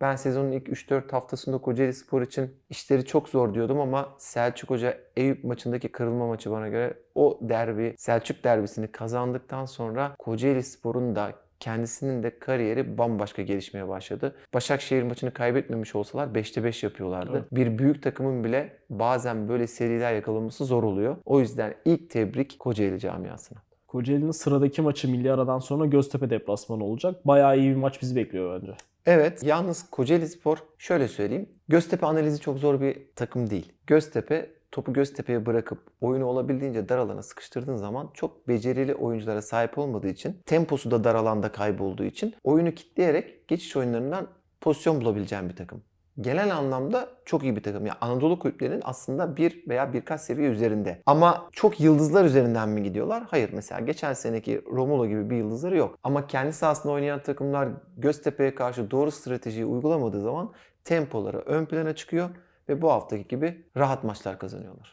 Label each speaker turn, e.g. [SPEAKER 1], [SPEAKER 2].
[SPEAKER 1] Ben sezonun ilk 3-4 haftasında Kocaeli Spor için işleri çok zor diyordum ama Selçuk Hoca Eyüp maçındaki kırılma maçı bana göre o derbi, Selçuk derbisini kazandıktan sonra Kocaeli Spor'un da kendisinin de kariyeri bambaşka gelişmeye başladı. Başakşehir maçını kaybetmemiş olsalar 5'te 5 yapıyorlardı.
[SPEAKER 2] Evet.
[SPEAKER 1] Bir büyük takımın bile bazen böyle seriler yakalaması zor oluyor. O yüzden ilk tebrik Kocaeli camiasına.
[SPEAKER 2] Kocaeli'nin sıradaki maçı milli aradan sonra Göztepe deplasmanı olacak. Bayağı iyi bir maç bizi bekliyor bence.
[SPEAKER 1] Evet, yalnız Kocaeli Spor şöyle söyleyeyim. Göztepe analizi çok zor bir takım değil. Göztepe topu Göztepe'ye bırakıp oyunu olabildiğince dar alana sıkıştırdığın zaman çok becerili oyunculara sahip olmadığı için, temposu da dar alanda kaybolduğu için oyunu kitleyerek geçiş oyunlarından pozisyon bulabileceğin bir takım. Genel anlamda çok iyi bir takım. Yani Anadolu kulüplerinin aslında bir veya birkaç seviye üzerinde. Ama çok yıldızlar üzerinden mi gidiyorlar? Hayır. Mesela geçen seneki Romulo gibi bir yıldızları yok. Ama kendi sahasında oynayan takımlar Göztepe'ye karşı doğru stratejiyi uygulamadığı zaman tempoları ön plana çıkıyor ve bu haftaki gibi rahat maçlar kazanıyorlar.